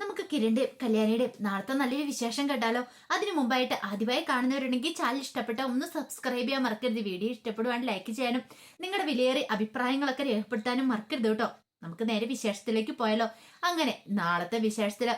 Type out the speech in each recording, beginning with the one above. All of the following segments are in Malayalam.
നമുക്ക് കിരണിന്റെയും കല്യാണിയുടെയും നാളത്തെ നല്ലൊരു വിശേഷം കേട്ടാലോ അതിനു മുമ്പായിട്ട് ആദ്യമായി കാണുന്നവരുണ്ടെങ്കിൽ ചാനൽ ഇഷ്ടപ്പെട്ട ഒന്ന് സബ്സ്ക്രൈബ് ചെയ്യാൻ മറക്കരുത്. വീഡിയോ ഇഷ്ടപ്പെടുവാൻ ലൈക്ക് ചെയ്യാനും നിങ്ങളുടെ വിലയേറിയ അഭിപ്രായങ്ങളൊക്കെ രേഖപ്പെടുത്താനും മറക്കരുത് കേട്ടോ. നമുക്ക് നേരെ വിശേഷത്തിലേക്ക് പോയാലോ? അങ്ങനെ നാളത്തെ വിശേഷത്തിൽ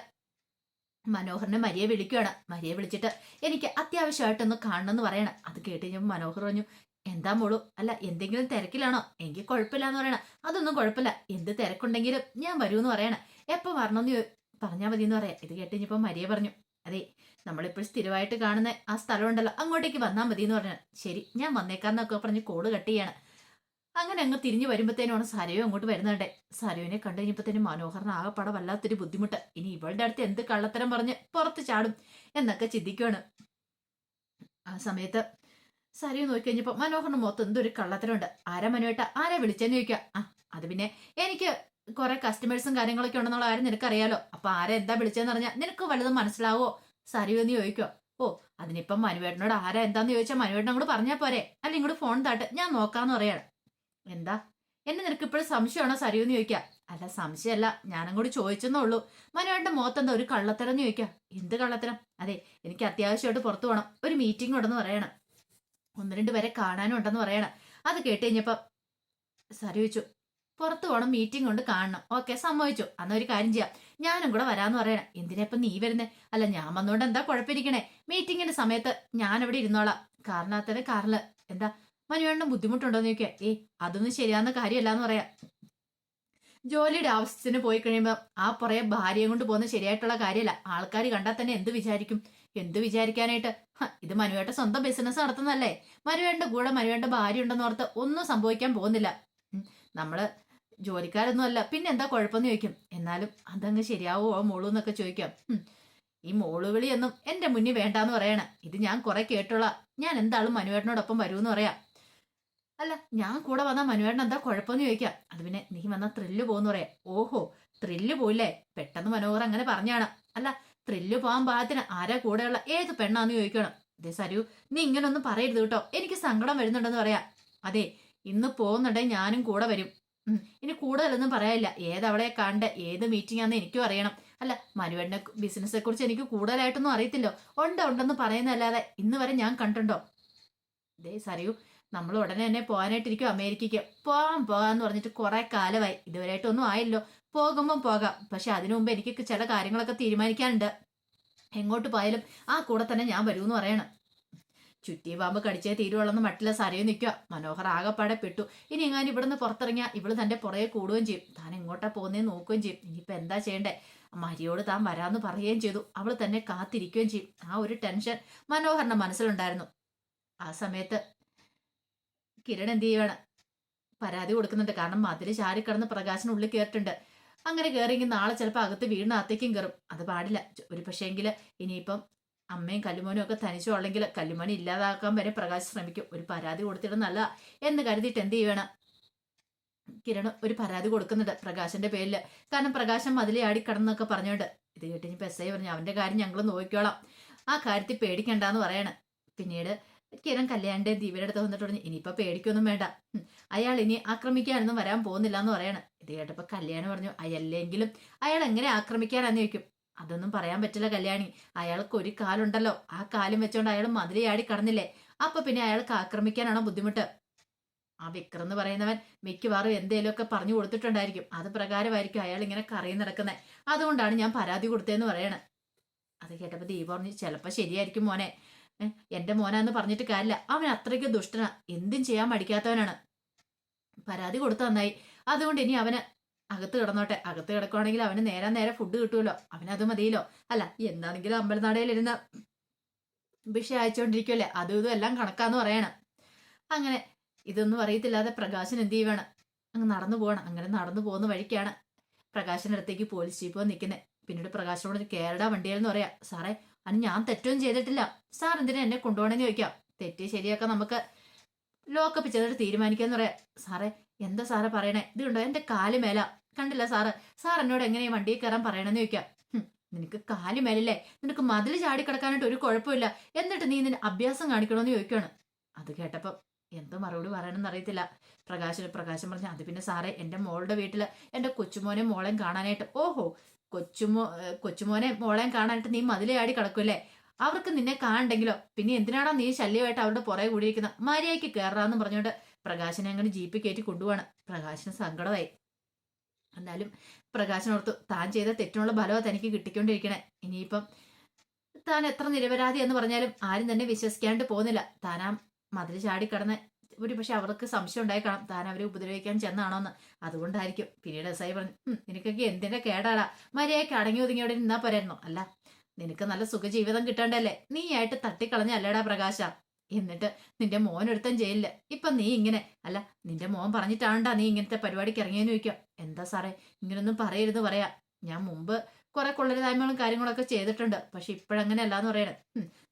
മനോഹറിനെ മരിയെ വിളിക്കുകയാണ് മരിയെ വിളിച്ചിട്ട് എനിക്ക് അത്യാവശ്യമായിട്ടൊന്ന് കാണണമെന്ന് പറയണം. അത് കേട്ട് കഴിഞ്ഞപ്പോൾ മനോഹർ പറഞ്ഞു എന്താ മോളൂ? അല്ല എന്തെങ്കിലും തിരക്കിലാണോ? എനിക്ക് കുഴപ്പമില്ല എന്ന് പറയണം. അതൊന്നും കുഴപ്പമില്ല. എന്ത് തിരക്കുണ്ടെങ്കിലും ഞാൻ വരൂന്ന് പറയണം. എപ്പോൾ വരണമെന്ന് പറഞ്ഞാൽ മതി എന്ന് പറയാം. ഇത് കേട്ട് ഇനിയിപ്പോൾ മരിയ പറഞ്ഞു അതെ നമ്മളിപ്പോൾ സ്ഥിരമായിട്ട് കാണുന്ന ആ സ്ഥലമുണ്ടല്ലോ അങ്ങോട്ടേക്ക് വന്നാൽ മതി എന്ന് പറഞ്ഞു ശരി ഞാൻ വന്നേക്കാന്നൊക്കെ പറഞ്ഞ് കോൾ കട്ട് ചെയ്യാണ്. അങ്ങനെ അങ്ങ് തിരിഞ്ഞു വരുമ്പോഴത്തേനുമാണ് സരയു അങ്ങോട്ട് വരുന്നുണ്ടേ സരയുവിനെ കണ്ടു കഴിഞ്ഞപ്പോഴത്തേനും മനോഹറിന് ആകെപ്പാടെ വല്ലാത്തൊരു ബുദ്ധിമുട്ട്. ഇനി ഇവളുടെ അടുത്ത് എന്ത് കള്ളത്തരം പറഞ്ഞ് പുറത്ത് ചാടും എന്നൊക്കെ ചിന്തിക്കുവാണ്. ആ സമയത്ത് സരയു നോക്കി കഴിഞ്ഞപ്പോൾ മനോഹറിന് മൊത്തം എന്തൊരു കള്ളത്തരമുണ്ട്. ആരാ മനുവേട്ട? ആരാ വിളിച്ചെന്ന് ചോദിക്കുക ആ അത് പിന്നെ എനിക്ക് കുറെ കസ്റ്റമേഴ്സും കാര്യങ്ങളൊക്കെ ഉണ്ടെന്നുള്ള കാര്യം നിനക്കറിയാലോ. അപ്പൊ ആരെന്താ എന്താ വിളിച്ചതെന്ന് പറഞ്ഞാൽ നിനക്ക് വലുതും മനസ്സിലാവോ? സരിയോ എന്ന് ചോദിക്കോ. ഓ അതിനിപ്പം മനുവേട്ടനോട് ആരാ എന്താന്ന് ചോദിച്ചാൽ മനുവേട്ടൻ അങ്ങോട്ട് പറഞ്ഞാൽ പോരെ. അല്ല ഇങ്ങോട്ട് ഫോൺ താട്ട്. ഞാൻ നോക്കാന്ന് പറയാണ്. എന്താ? എന്നെ നിനക്ക് ഇപ്പോഴും സംശയമാണോ സരിയോ എന്ന് ചോദിക്കാം? അല്ല സംശയമല്ല. ഞാനങ്ങോട്ട് ചോദിച്ചെന്നേ ഉള്ളൂ. മനുവേട്ടന്റെ മുഖത്തെന്താ ഒരു കള്ളത്തരം എന്ന് ചോദിക്കാം? എന്ത് കള്ളത്തരം? അതെ എനിക്ക് അത്യാവശ്യമായിട്ട് പുറത്തു പോകണം ഒരു മീറ്റിംഗ് ഉണ്ടെന്ന് പറയണം. ഒന്ന് രണ്ട് പേരെ കാണാനും ഉണ്ടെന്ന് പറയണം. അത് കേട്ട് കഴിഞ്ഞപ്പോ സരി ചോദിച്ചു പുറത്തു പോകണം മീറ്റിംഗ് കൊണ്ട് കാണണം. ഓക്കെ സമ്മതിച്ചു. അന്ന് ഒരു കാര്യം ചെയ്യാം. ഞാനും കൂടെ വരാന്ന് പറയണം. എന്തിനാ നീ വരുന്നേ? അല്ല ഞാൻ വന്നോണ്ട് എന്താ കുഴപ്പമിരിക്കണേ? മീറ്റിങ്ങിന്റെ സമയത്ത് ഞാൻ അവിടെ ഇരുന്നോളാം. കാരണത്തിന് കാറിൽ. എന്താ? മനുവേണ്ണ ബുദ്ധിമുട്ടുണ്ടോന്ന് ചോദിക്കുക ഏ അതൊന്നും ശരിയാവുന്ന കാര്യമല്ല എന്ന് പറയാം. ജോലിയുടെ ആവശ്യത്തിന് പോയി കഴിയുമ്പോൾ ആ പുറയെ ഭാര്യയും കൊണ്ട് പോകുന്ന ശരിയായിട്ടുള്ള കാര്യമല്ല. ആൾക്കാർ കണ്ടാൽ തന്നെ എന്ത് വിചാരിക്കും? എന്ത് വിചാരിക്കാനായിട്ട്? ഇത് മനുവേട്ട സ്വന്തം ബിസിനസ് നടത്തുന്നല്ലേ മനുവേണ്ട കൂടെ മനുവേണ്ട ഭാര്യ ഉണ്ടെന്ന് ഓർത്ത് ഒന്നും സംഭവിക്കാൻ പോകുന്നില്ല. നമ്മൾ ജോലിക്കാരൊന്നും അല്ല. പിന്നെ എന്താ കുഴപ്പമെന്ന് ചോദിക്കും. എന്നാലും അതങ്ങ് ശരിയാവോ? ആ മോളൂ എന്നൊക്കെ ചോദിക്കാം. ഈ ഈ മോളുവിളിയൊന്നും എന്റെ മുന്നിൽ വേണ്ടാന്ന് പറയണ. ഇത് ഞാൻ കുറെ കേട്ടുള്ള ഞാൻ എന്താളും മനുവേട്ടനോടൊപ്പം വരുമെന്ന് പറയാം. അല്ല ഞാൻ കൂടെ വന്നാൽ മനുവേട്ടൻ എന്താ കുഴപ്പമെന്ന് ചോദിക്കാം. അത് പിന്നെ നീ വന്നാൽ ത്രില്ല് പോകുന്നു പറയാം. ഓഹോ ത്രില്ല് പോയില്ലേ പെട്ടെന്ന് മനോഹർ അങ്ങനെ പറഞ്ഞാണ്. അല്ല ത്രില്ല് പോകാൻ പാകത്തിന് ആരാ കൂടെയുള്ള ഏത് പെണ്ണാന്ന് ചോദിക്കണം. അതെ സരു നീ ഇങ്ങനൊന്നും പറയരുത് കേട്ടോ. എനിക്ക് സങ്കടം വരുന്നുണ്ടെന്ന് പറയാം. അതെ ഇന്ന് പോകുന്നുണ്ടെങ്കിൽ ഞാനും കൂടെ വരും. ഇനി കൂടുതലൊന്നും പറയാനില്ല. ഏതവിടെ കണ്ട് ഏത് മീറ്റിംഗ് ആണെന്ന് എനിക്കും അറിയണം. അല്ല മനുവേട്ടനെ ബിസിനസ്സെ കുറിച്ച് എനിക്ക് കൂടുതലായിട്ടൊന്നും അറിയത്തില്ലോ. ഉണ്ട് ഉണ്ടെന്ന് പറയുന്നതല്ലാതെ ഇന്ന് വരെ ഞാൻ കണ്ടുണ്ടോ ദേ സറിയൂ നമ്മൾ ഉടനെ തന്നെ പോകാനായിട്ടിരിക്കും അമേരിക്കയ്ക്ക്. പോകാം പോകാന്ന് പറഞ്ഞിട്ട് കുറെ കാലമായി. ഇതുവരെയായിട്ടൊന്നും ആയല്ലോ. പോകുമ്പം പോകാം. പക്ഷെ അതിനു മുമ്പ് എനിക്ക് ചില കാര്യങ്ങളൊക്കെ തീരുമാനിക്കാനുണ്ട്. എങ്ങോട്ട് പോയാലും ആ കൂടെ തന്നെ ഞാൻ വരുമെന്ന് പറയണം. ചുറ്റിയ പാമ്പ് കടിച്ചേ തീരുവള്ളെന്ന് മട്ടിലെ സരയിൽ നിൽക്കുക മനോഹർ ആകെപ്പാടെ പെട്ടു. ഇനി എങ്ങാനും ഇവിടുന്ന് പുറത്തിറങ്ങിയാൽ ഇവൾ തന്റെ പുറകെ കൂടുകയും ചെയ്യും. താൻ എങ്ങോട്ടാ പോകുന്നേ നോക്കുകയും ചെയ്യും. ഇനിയിപ്പൊ എന്താ ചെയ്യണ്ടേ? മരിയോട് താൻ വരാമെന്ന് പറയുകയും ചെയ്തു. അവൾ തന്നെ കാത്തിരിക്കുകയും ചെയ്യും. ആ ഒരു ടെൻഷൻ മനോഹറിന്റെ മനസ്സിലുണ്ടായിരുന്നു. ആ സമയത്ത് കിരൺ എന്ത് ചെയ്യുവാണ്? പരാതി കൊടുക്കുന്നുണ്ട്. കാരണം മതിൽ പ്രകാശന ഉള്ളിൽ കയറിയിട്ടുണ്ട് അങ്ങനെ കയറിയെങ്കിൽ നാളെ ചിലപ്പോൾ അകത്ത് വീടിനകത്തേക്കും കയറും അത് പാടില്ല. ഒരു പക്ഷേങ്കിൽ ഇനിയിപ്പം അമ്മയും കല്ലുമോനും ഒക്കെ തനിച്ചു ഉള്ളെങ്കിൽ കല്ലുമോനെ ഇല്ലാതാക്കാൻ വരെ പ്രകാശ് ശ്രമിക്കും. ഒരു പരാതി കൊടുത്തിടുന്നല്ല എന്ന് കരുതിയിട്ട് എന്ത് ചെയ്യണം കിരൺ ഒരു പരാതി കൊടുക്കുന്നുണ്ട് പ്രകാശന്റെ പേരിൽ. കാരണം പ്രകാശം മതിലെ ആടിക്കടന്നൊക്കെ പറഞ്ഞോണ്ട് ഇത് കേട്ട് ഇനി എസ് പറഞ്ഞു അവന്റെ കാര്യം ഞങ്ങൾ നോക്കിക്കോളാം. ആ കാര്യത്തിൽ പേടിക്കണ്ടെന്ന് പറയണം. പിന്നീട് കിരൺ കല്യാണിന്റെ ദിവ്യയുടെ അടുത്ത് വന്നിട്ട് പറഞ്ഞു ഇനിയിപ്പോ പേടിക്കൊന്നും വേണ്ട. അയാൾ ഇനി ആക്രമിക്കാനൊന്നും വരാൻ പോകുന്നില്ല എന്ന് പറയണം. ഇത് കേട്ടപ്പോ കല്യാണം പറഞ്ഞു അയല്ലെങ്കിലും അയാൾ എങ്ങനെ ആക്രമിക്കാനാന്ന് ചോദിക്കും. അതൊന്നും പറയാൻ പറ്റില്ല കല്യാണി. അയാൾക്ക് ഒരു കാലുണ്ടല്ലോ. ആ കാലും വെച്ചോണ്ട് അയാൾ മതിലയാടി കടന്നില്ലേ? അപ്പൊ പിന്നെ അയാൾക്ക് ആക്രമിക്കാനാണോ ബുദ്ധിമുട്ട്? ആ വിക്രം എന്ന് പറയുന്നവൻ മിക്കവാറും എന്തേലുമൊക്കെ പറഞ്ഞു കൊടുത്തിട്ടുണ്ടായിരിക്കും. അത് പ്രകാരമായിരിക്കും അയാൾ ഇങ്ങനെ കറയി നടക്കുന്നത് അതുകൊണ്ടാണ് ഞാൻ പരാതി കൊടുത്തതെന്ന് പറയണേ. അത് കേട്ടപ്പോ ദീപ പറഞ്ഞു ചിലപ്പോ ശരിയായിരിക്കും മോനെ. എന്റെ മോനാന്ന് പറഞ്ഞിട്ട് കാര്യമില്ല അവൻ അത്രയ്ക്ക് ദുഷ്ടനാ. എന്തും ചെയ്യാൻ മടിക്കാത്തവനാണ്. പരാതി കൊടുത്തു നന്നായി. അതുകൊണ്ട് ഇനി അവന് അകത്ത് കിടന്നോട്ടെ. അകത്ത് കിടക്കുവാണെങ്കിൽ അവന് നേരെ നേരെ ഫുഡ് കിട്ടുമല്ലോ അവനത് മതിയല്ലോ. അല്ല എന്താണെങ്കിലും അമ്പലനടയിലിരുന്ന് ഭിക്ഷ അയച്ചുകൊണ്ടിരിക്കുമല്ലേ അതും ഇതും എല്ലാം കണക്കാന്ന് പറയണം. അങ്ങനെ ഇതൊന്നും അറിയത്തില്ലാതെ പ്രകാശൻ എന്ത് ചെയ്യുവാണ്? അങ്ങ് നടന്നു പോകണം അങ്ങനെ നടന്നു പോകുന്ന വഴിക്കാണ് പ്രകാശിന്റെ അടുത്തേക്ക് പോലീസ് ജീപ്പ് നിൽക്കുന്നത് പിന്നീട് പ്രകാശനോട് കേരള വണ്ടിയെന്ന് പറയാം. സാറേ അതിന് ഞാൻ തെറ്റൊന്നും ചെയ്തിട്ടില്ല. സാർ എന്തിനാ എന്നെ കൊണ്ടുപോകണമെന്ന് ചോദിക്കാം. തെറ്റ് ശരിയൊക്കെ നമുക്ക് ലോക്കപ്പ് ചെയ്തിട്ട് തീരുമാനിക്കാന്ന് പറയാം. സാറേ എന്താ സാറേ പറയണേ? ഇത് എന്റെ കാൽ മേല. കണ്ടില്ല സാറ്? സാർ എന്നോട് എങ്ങനെയാ വണ്ടി വണ്ടിയിൽ കയറാൻ പറയണമെന്ന് ചോദിക്കാം. നിനക്ക് കാലി മേലല്ലേ? നിനക്ക് മതിൽ ചാടി കിടക്കാനായിട്ട് ഒരു കുഴപ്പമില്ല. എന്നിട്ട് നീ നിന്റെ അഭ്യാസം കാണിക്കണമെന്ന് ചോദിക്കുകയാണ് അത് കേട്ടപ്പം എന്തോ മറുപടി പറയണമെന്ന് അറിയത്തില്ല. പ്രകാശന് പ്രകാശം പറഞ്ഞു അത് പിന്നെ സാറേ എന്റെ മോളുടെ വീട്ടിൽ എന്റെ കൊച്ചുമോനെ മോളെയും കാണാനായിട്ട് ഓഹോ കൊച്ചുമോ കൊച്ചുമോനെ മോളെയും കാണാനായിട്ട് നീ മതിലെ ചാടി കിടക്കുമല്ലേ അവർക്ക് നിന്നെ കാണണ്ടെങ്കിലോ? പിന്നെ എന്തിനാണോ നീ ശല്യമായിട്ട് അവരുടെ പുറകെ കൂടിയിരിക്കുന്ന? മര്യാദയ്ക്ക് കയറാന്ന് പറഞ്ഞുകൊണ്ട് പ്രകാശനെ അങ്ങനെ ജീപ്പിൽ കയറ്റി കൊണ്ടുപോവാണ്. പ്രകാശന് സങ്കടമായി. എന്നാലും പ്രകാശനോർത്തു താൻ ചെയ്ത തെറ്റിനുള്ള ഫലമോ തനിക്ക് കിട്ടിക്കൊണ്ടിരിക്കണേ. ഇനിയിപ്പം താൻ എത്ര നിരപരാധി എന്ന് പറഞ്ഞാലും ആരും തന്നെ വിശ്വസിക്കാണ്ട് പോകുന്നില്ല. താനാ മതിൽ ചാടിക്കടന്ന് ഒരു പക്ഷെ അവർക്ക് സംശയം ഉണ്ടായി താൻ അവരെ ഉപദ്രവിക്കാൻ ചെന്നാണോന്ന്. അതുകൊണ്ടായിരിക്കും. പിന്നീട് എസ് ഐ പറഞ്ഞു നിനക്കൊക്കെ എന്തിന്റെ കേടാടാ? മര്യാദയ്ക്ക് അടങ്ങി ഒതുങ്ങിയോടെ നിന്നാ പോരായിരുന്നോ അല്ല നിനക്ക് നല്ല സുഖജീവിതം കിട്ടണ്ടല്ലേ? ആയിട്ട് തട്ടിക്കളഞ്ഞ അല്ലേടാ പ്രകാശ? എന്നിട്ട് നിന്റെ മോൻ ഒരുത്തൻ ചെയ്യില്ല ഇപ്പൊ നീ ഇങ്ങനെ അല്ല നിന്റെ മോൻ പറഞ്ഞിട്ടാണ്ടാ നീ ഇങ്ങനത്തെ പരിപാടിക്ക് ഇറങ്ങിയെന്ന് ചോദിക്കാം എന്താ സാറേ? ഇങ്ങനൊന്നും പറയരുത് പറയാ. ഞാൻ മുമ്പ് കുറെ കൊള്ളരുതായ്മകളും കാര്യങ്ങളൊക്കെ ചെയ്തിട്ടുണ്ട്. പക്ഷെ ഇപ്പോഴങ്ങനെ അല്ലാന്ന് പറയണേ.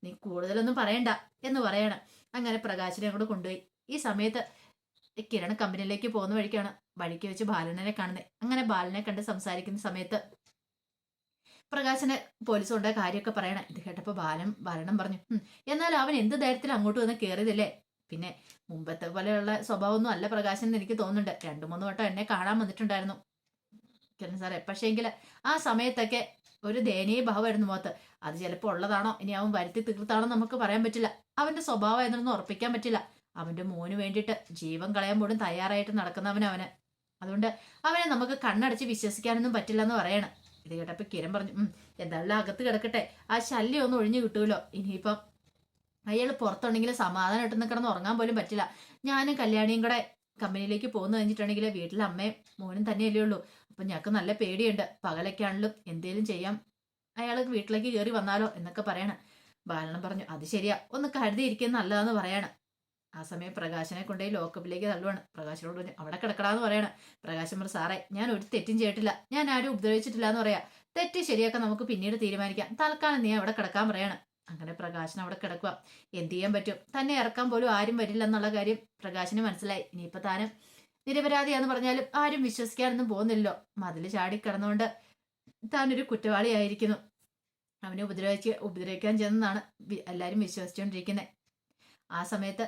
നീ കൂടുതലൊന്നും പറയണ്ട എന്ന് പറയണം. അങ്ങനെ പ്രകാശിനെ അങ്ങോട്ട് കൊണ്ടുപോയി. ഈ സമയത്ത് കിരൺ കമ്പനിയിലേക്ക് പോകുന്ന വഴിക്കാണ് വഴിക്ക് വെച്ച് ബാലനെ കാണുന്നത് അങ്ങനെ ബാലനെ കണ്ട് സംസാരിക്കുന്ന സമയത്ത് പ്രകാശന് പോലീസ് കൊണ്ട കാര്യമൊക്കെ പറയണം. ഇത് കേട്ടപ്പോൾ ബാലൻ ബാലനം പറഞ്ഞു. എന്നാൽ അവൻ എന്ത് ധൈര്യത്തിൽ അങ്ങോട്ട് വന്ന് കയറിയതല്ലേ പിന്നെ മുമ്പത്തെ പോലെയുള്ള സ്വഭാവമൊന്നും അല്ല പ്രകാശൻ എന്ന് എനിക്ക് തോന്നുന്നുണ്ട്. രണ്ടു മൂന്ന് വട്ടം എന്നെ കാണാൻ വന്നിട്ടുണ്ടായിരുന്നു. കിരൺ സാറേ പക്ഷേങ്കിൽ ആ സമയത്തൊക്കെ ഒരു ദയനീയ ഭാവമായിരുന്നു മുഖത്ത്. അത് ചിലപ്പോൾ ഉള്ളതാണോ ഇനി അവൻ വരുത്തി തീർത്താണോ നമുക്ക് പറയാൻ പറ്റില്ല. അവന്റെ സ്വഭാവം എന്നൊന്നും ഉറപ്പിക്കാൻ പറ്റില്ല. അവന്റെ മോന് വേണ്ടിയിട്ട് ജീവൻ കളയാൻ പോലും തയ്യാറായിട്ട് നടക്കുന്നവൻ അവന്. അതുകൊണ്ട് അവനെ നമുക്ക് കണ്ണടച്ച് വിശ്വസിക്കാനൊന്നും പറ്റില്ല എന്ന് പറയണം. ഇത് കേട്ടപ്പോ കിരൺ പറഞ്ഞു എന്തായാലും അകത്ത് കിടക്കട്ടെ. ആ ശല്യം ഒന്ന് ഒഴിഞ്ഞു കിട്ടുമല്ലോ ഇനിയിപ്പം അയാൾ പുറത്തുണ്ടെങ്കിൽ സമാധാനം നിന്ന് കിടന്ന് ഉറങ്ങാൻ പോലും പറ്റില്ല. ഞാനും കല്യാണിയും കൂടെ കമ്പനിയിലേക്ക് പോകുന്നു കഴിഞ്ഞിട്ടുണ്ടെങ്കിൽ വീട്ടിലെ അമ്മയും മോനും തന്നെയല്ലേ ഉള്ളൂ. അപ്പൊ ഞങ്ങൾക്ക് നല്ല പേടിയുണ്ട്. പകലൊക്കെ ആണെങ്കിലും എന്തേലും ചെയ്യാം. അയാൾ വീട്ടിലേക്ക് കയറി വന്നാലോ എന്നൊക്കെ പറയണം. ബാലനം പറഞ്ഞു അത് ശരിയാ. ഒന്ന് കരുതിയിരിക്കുന്നത് നല്ലതാന്ന് പറയണം. ആ സമയം പ്രകാശനെ കൊണ്ടേ ലോക്കപ്പിലേക്ക് തള്ളുവാണ്. പ്രകാശനോട് പറഞ്ഞു അവിടെ കിടക്കടാന്ന് പറയണം. പ്രകാശൻ പറഞ്ഞു സാറേ ഞാൻ ഒരു തെറ്റും ചെയ്തിട്ടില്ല. ഞാൻ ആരും ഉപദ്രവിച്ചിട്ടില്ല എന്ന് പറയാ. തെറ്റ് ശരിയാക്കാൻ നമുക്ക് പിന്നീട് തീരുമാനിക്കാം. തൽക്കാലം നീ അവിടെ കിടക്കാൻ പറയണം. അങ്ങനെ പ്രകാശൻ അവിടെ കിടക്കുക എന്ത് ചെയ്യാൻ പറ്റും? തന്നെ ഇറക്കാൻ പോലും ആരും വരില്ല എന്നുള്ള കാര്യം പ്രകാശന് മനസ്സിലായി. ഇനിയിപ്പോ താനും നിരപരാധിയാന്ന് പറഞ്ഞാലും ആരും വിശ്വസിക്കാനൊന്നും പോകുന്നില്ലല്ലോ. മതിൽ ചാടി കിടന്നുകൊണ്ട് താനൊരു കുറ്റവാളിയായിരിക്കുന്നു. അവനെ ഉപദ്രവിച്ച് ഉപദ്രവിക്കാൻ ചെന്നാണ് എല്ലാവരും വിശ്വസിച്ചുകൊണ്ടിരിക്കുന്നത് ആ സമയത്ത്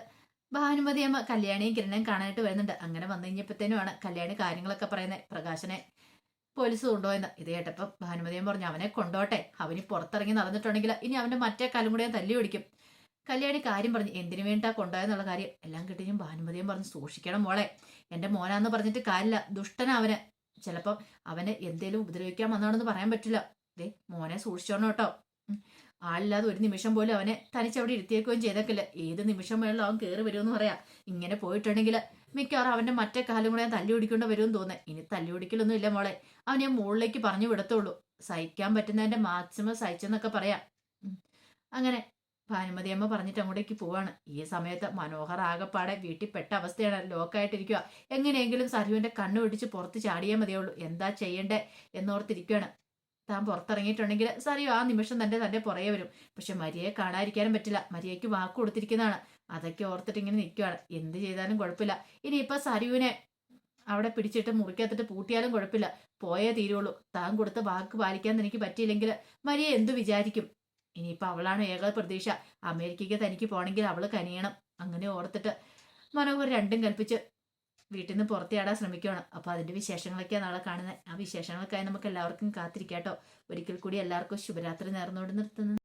ഭാനുമതി അമ്മ കല്യാണിയും കിരണയും കാണാനായിട്ട് വരുന്നുണ്ട്. അങ്ങനെ വന്നു കഴിഞ്ഞപ്പോഴത്തേനുമാണ് കല്യാണി കാര്യങ്ങളൊക്കെ പറയുന്നത് പ്രകാശനെ പോലീസ് കൊണ്ടുപോയെന്ന്. ഇത് കേട്ടപ്പം ഭാനുമതിയും പറഞ്ഞു അവനെ കൊണ്ടോട്ടെ. അവന് പുറത്തിറങ്ങി നടന്നിട്ടുണ്ടെങ്കിൽ ഇനി അവന്റെ മറ്റേ കാലും കൂടെ തല്ലി ഓടിക്കും കല്യാണി കാര്യം പറഞ്ഞു എന്തിനു വേണ്ടിട്ടാ കൊണ്ടുപോയെന്നുള്ള കാര്യം? എല്ലാം കിട്ടിയും ഭാനുമതിയും പറഞ്ഞു സൂക്ഷിക്കണം മോളെ. എന്റെ മോനാന്ന് പറഞ്ഞിട്ട് കാര്യമില്ല. ദുഷ്ടന അവന്. ചിലപ്പം അവനെ എന്തേലും ഉപദ്രവിക്കാൻ വന്നാണെന്ന് പറയാൻ പറ്റില്ല. ദേ മോനെ സൂക്ഷിച്ചോണം കേട്ടോ. ആളില്ലാതെ ഒരു നിമിഷം പോലും അവനെ തനിച്ചവിടെ ഇരുത്തിയേക്കുകയും ചെയ്തേക്കില്ല ഏത് നിമിഷം വേണമെങ്കിലും അവൻ കയറി വരുമെന്ന് പറയാം. ഇങ്ങനെ പോയിട്ടുണ്ടെങ്കിൽ മിക്കവാറും അവന്റെ മറ്റേ കാലും കൂടെ ഞാൻ തല്ലി പിടിക്കേണ്ട വരുമെന്ന് തോന്നുന്നത് ഇനി തല്ലി പിടിക്കലൊന്നും ഇല്ല മോളെ. അവനെ മുകളിലേക്ക് പറഞ്ഞു വിടത്തുള്ളൂ. സഹിക്കാൻ പറ്റുന്നതിന്റെ മാക്സിമം സഹിച്ചെന്നൊക്കെ പറയാം. അങ്ങനെ ഭാനുമതി അമ്മ പറഞ്ഞിട്ട് അങ്ങോട്ടേക്ക് പോവാണ്. ഈ സമയത്ത് മനോഹർ ആകപ്പാടെ വീട്ടിൽ പെട്ട അവസ്ഥയാണ്. ലോക്കായിട്ടിരിക്കുക എങ്ങനെയെങ്കിലും സരുവിന്റെ കണ്ണു പിടിച്ച് പുറത്ത് ചാടിയേ മതിയുള്ളൂ. എന്താ ചെയ്യണ്ടേ എന്നോർത്തിരിക്കുകയാണ് താൻ പുറത്തിറങ്ങിയിട്ടുണ്ടെങ്കിൽ സറിയോ ആ നിമിഷം തന്നെ തന്റെ പുറകെ വരും. പക്ഷെ മരിയെ കാണാതിരിക്കാനും പറ്റില്ല. മരിയയ്ക്ക് വാക്ക് കൊടുത്തിരിക്കുന്നതാണ്. അതൊക്കെ ഓർത്തിട്ട് ഇങ്ങനെ നിൽക്കുകയാണ് എന്ത് ചെയ്താലും കുഴപ്പമില്ല. ഇനിയിപ്പോൾ സരിയുവിനെ അവിടെ പിടിച്ചിട്ട് മുറിക്കകത്തിട്ട് പൂട്ടിയാലും കുഴപ്പമില്ല. പോയേ തീരുള്ളൂ. താൻ കൊടുത്ത വാക്ക് പാലിക്കാൻ എനിക്ക് പറ്റിയില്ലെങ്കിൽ മരിയ എന്തു വിചാരിക്കും? ഇനിയിപ്പോൾ അവളാണ് ഏക പ്രതീക്ഷ. അമേരിക്കയ്ക്ക് തനിക്ക് പോകണമെങ്കിൽ അവൾ കനിയണം. അങ്ങനെ ഓർത്തിട്ട് മനോഹർ രണ്ടും കൽപ്പിച്ച് വീട്ടിൽ നിന്ന് പുറത്തിയാടാൻ ശ്രമിക്കുകയാണ് അപ്പോൾ അതിന്റെ വിശേഷങ്ങളൊക്കെയാണ് നാളെ കാണുന്നത് ആ വിശേഷങ്ങൾക്കായി നമുക്ക് എല്ലാവർക്കും കാത്തിരിക്കാട്ടോ. ഒരിക്കൽ കൂടി എല്ലാവർക്കും ശുഭരാത്രി നേർന്നുകൊണ്ട് നിർത്തുന്നു.